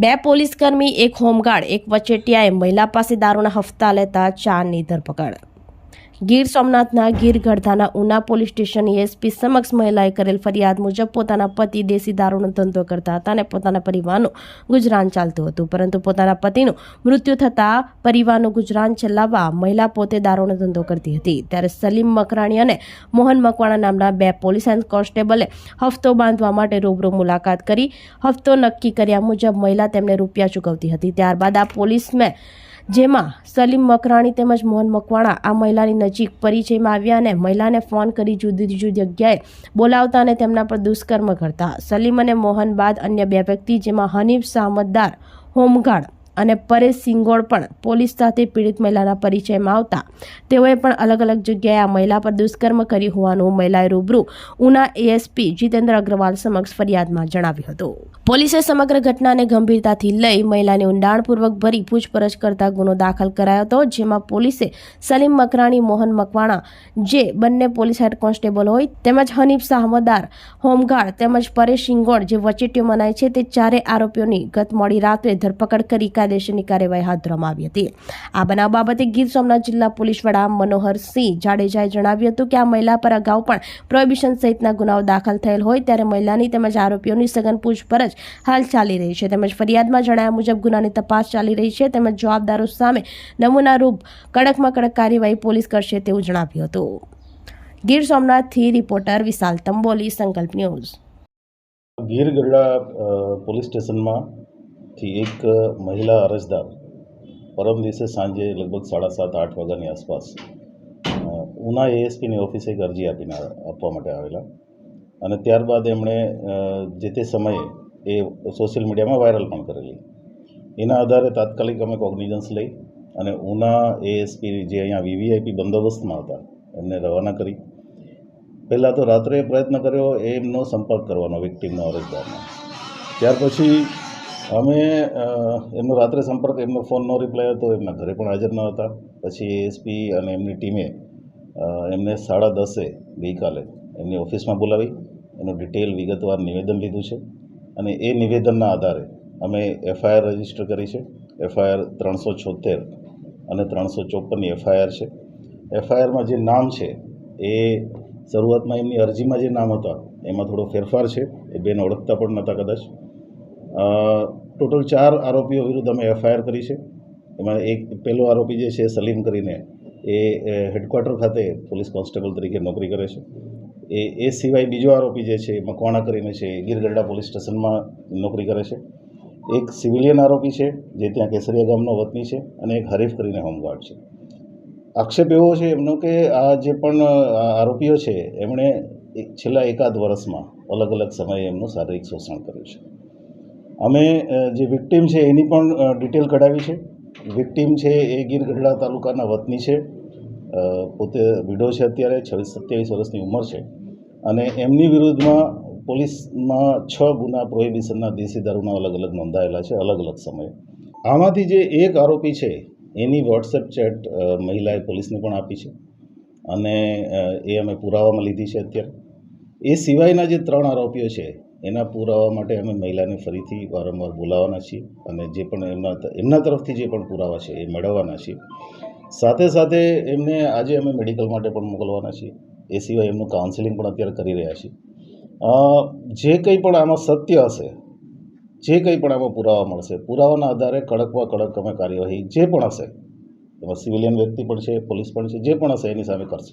બે પોલીસકર્મી એક હોમગાર્ડ એક વચેટિયાએ મહિલા પાસે દારૂના હફતા લેતા ચારની ધરપકડ. ગીર સોમનાથના ગીર ગઢધાના ઉના પોલીસ સ્ટેશન એસપી સમક્ષ મહિલાએ કરેલ ફરિયાદ મુજબ પોતાના પતિ દેશી દારૂનો ધંધો કરતા હતા અને પોતાના પરિવારનું ગુજરાન ચાલતું હતું. પરંતુ પોતાના પતિનું મૃત્યુ થતાં પરિવારનું ગુજરાન ચલાવવા મહિલા પોતે દારૂનો ધંધો કરતી હતી. ત્યારે સલીમ મકરાણી અને મોહન મકવાણા નામના બે પોલીસ કોન્સ્ટેબલે હફતો બાંધવા માટે રૂબરૂ મુલાકાત કરી. હફતો નક્કી કર્યા મુજબ મહિલા તેમને રૂપિયા ચૂકવતી હતી. ત્યારબાદ આ પોલીસમેન જેમાં સલીમ મકરાણી તેમજ મોહન મકવાણા આ મહિલાની નજીક પરિચયમાં આવ્યા અને મહિલાને ફોન કરી જુદી જુદી જગ્યાએ બોલાવતા અને તેમના પર દુષ્કર્મ કરતા. સલીમ અને મોહન બાદ અન્ય બે વ્યક્તિ, જેમાં હનીફ સામતદાર, હોમગાર્ડ અને પરેશ સિંગોળ પણ પોલીસ સાથે પીડિત મહિલાના પરિચયમાં આવતા. તેઓએ પણ અલગ અલગ જગ્યાએ આ મહિલા પર દુષ્કર્મ કર્યું હોવાનું મહિલાએ રૂબરૂ ઉના એએસપી જીતેન્દ્ર અગ્રવાલ સમક્ષ ફરિયાદમાં જણાવ્યું હતું. પોલીસે સમગ્ર ઘટનાને ગંભીરતાથી લઈ મહિલાને ઊંડાણપૂર્વક ભરી પૂછપરછ કરતા ગુનો દાખલ કરાયો હતો, જેમાં પોલીસે સલીમ મકરાણી, મોહન મકવાણા જે બંને પોલીસ હેડ કોન્સ્ટેબલ હોય તેમજ હનીફ સાહમદાર, હોમગાર્ડ તેમજ પરેશ સિંગોળ જે વચેટીઓ મનાય છે તે ચારે આરોપીઓની ગત મોડી રાત્રે ધરપકડ કરી કાયદેસરની કાર્યવાહી હાથ ધરવામાં આવી હતી. આ બનાવ બાબતે ગીર સોમનાથ જિલ્લા પોલીસ વડા મનોહરસિંહ જાડેજાએ જણાવ્યું હતું કે આ મહિલા પર અગાઉ પણ પ્રોહિબિશન સહિતના ગુનાઓ દાખલ થયેલ હોય ત્યારે મહિલાની તેમજ આરોપીઓની સઘન પૂછપરછ હાલ ચાલી રહી છે. તેમજ ફરિયાદમાં જણાવ્યા મુજબ ગુનાની તપાસ ચાલી રહી છે. તેમજ જવાબદારો સામે નમૂનારૂપ કડકમાં કડક કાર્યવાહી પોલીસ કરશે તેવું જણાવ્યું હતું. Gir સોમનાથથી reporter Vishal Tamboli, Sankalp news. Gir Gadhada police police સ્ટેશનમાંથી એક મહિલા અરજદાર પરમ દિવસે સાંજે લગભગ સાડા સાત, આઠ વાગ્યાની આસપાસ ઉના એએસપીની ઓફિસે એક અરજી આપીને આપવા માટે આવેલા. અને ત્યારબાદ એમણે જે તે સમયે એ સોશિયલ મીડિયામાં વાયરલ પણ કરેલી. એના આધારે તાત્કાલિક અમે કોગ્નિઝન્સ લઈ અને ઉના એએસપી જે અહીંયા વીવીઆઈપી બંદોબસ્તમાં હતા, એમને રવાના કરી. પહેલાં તો રાત્રે પ્રયત્ન કર્યો, એમનો સંપર્ક કરવાનો, વિક્ટીમનો અરજદારનો. ત્યાર પછી અમે એમનો રાત્રે સંપર્ક, એમનો ફોનનો રિપ્લાય હતો, એમના ઘરે પણ હાજર ન હતા. પછી એએસપી અને એમની ટીમે એમને સાડા દસે ગઈકાલે એમની ઓફિસમાં બોલાવી, એનું ડિટેલ વિગતવાર નિવેદન લીધું છે. અને એ નિવેદનના આધારે અમે એફઆઈઆર રજિસ્ટર કરી છે. એફઆઈઆર ત્રણસો છોતેર અને ત્રણસો ચોપનની એફઆઈઆર છે. એફઆઈઆરમાં જે નામ છે, એ શરૂઆતમાં એમની અરજીમાં જે નામ હતા, એમાં થોડો ફેરફાર છે. એ બેન ઓળખતા પણ નહોતા કદાચ. ટોટલ ચાર આરોપીઓ વિરુદ્ધ અમે એફઆઈઆર કરી છે. એમાં એક, પહેલો આરોપી જે છે સલીમ કરીને, એ હેડક્વાર્ટર ખાતે પોલીસ કોન્સ્ટેબલ તરીકે નોકરી કરે છે. એ એ સિવાય બીજો આરોપી જે છે મકવાણા કરીને છે ગીરગઢડા પોલીસ સ્ટેશનમાં નોકરી કરે છે. એક સિવિલિયન આરોપી છે, જે ત્યાં કેસરિયા ગામનો વતની છે અને એક હરીફ કરીને હોમગાર્ડ છે. આક્ષેપ એવો છે એમનો કે આ જે પણ આરોપીઓ છે, એમણે છેલ્લા એકાદ વર્ષમાં અલગ અલગ સમયે એમનું શારીરિક શોષણ કર્યું છે. અમે જે વિક્ટીમ છે એની પણ ડિટેલ કઢાવી છે. વિક્ટીમ છે એ ગીર ગઢડા તાલુકાના વતની છે. પોતે વિડો છે અત્યારે, છવ્વીસ, સત્યાવીસ વર્ષની ઉંમર છે. અને એમની વિરુદ્ધમાં પોલીસમાં છ ગુના પ્રોહિબિશનના દેશી દારૂના અલગ અલગ નોંધાયેલા છે, અલગ અલગ સમયે. આમાંથી જે એક આરોપી છે, એની વોટ્સએપ ચેટ મહિલાએ પોલીસને પણ આપી છે. અને એ અમે પુરાવામાં લીધી છે અત્યારે. એ સિવાયના જે ત્રણ આરોપીઓ છે એના પુરાવા માટે અમે મહિલાને ફરીથી વારંવાર બોલાવવાના છીએ અને જે પણ એમના એમના તરફથી જે પણ પુરાવા છે એ મેળવવાના છીએ. સાથે સાથે એમને આજે અમે મેડિકલ માટે પણ મોકલવાના છીએ. એ સિવાય એમનું કાઉન્સેલિંગ પણ અત્યારે કરી રહ્યા છીએ. જે કંઈ પણ આમાં સત્ય હશે, જે કંઈ પણ આમાં પુરાવા મળશે, પુરાવાના આધારે કડકમાં કડક અમે કાર્યવાહી જે પણ હશે, એમાં સિવિલિયન વ્યક્તિ પણ છે, પોલીસ પણ છે, જે પણ હશે એની સામે કરશે.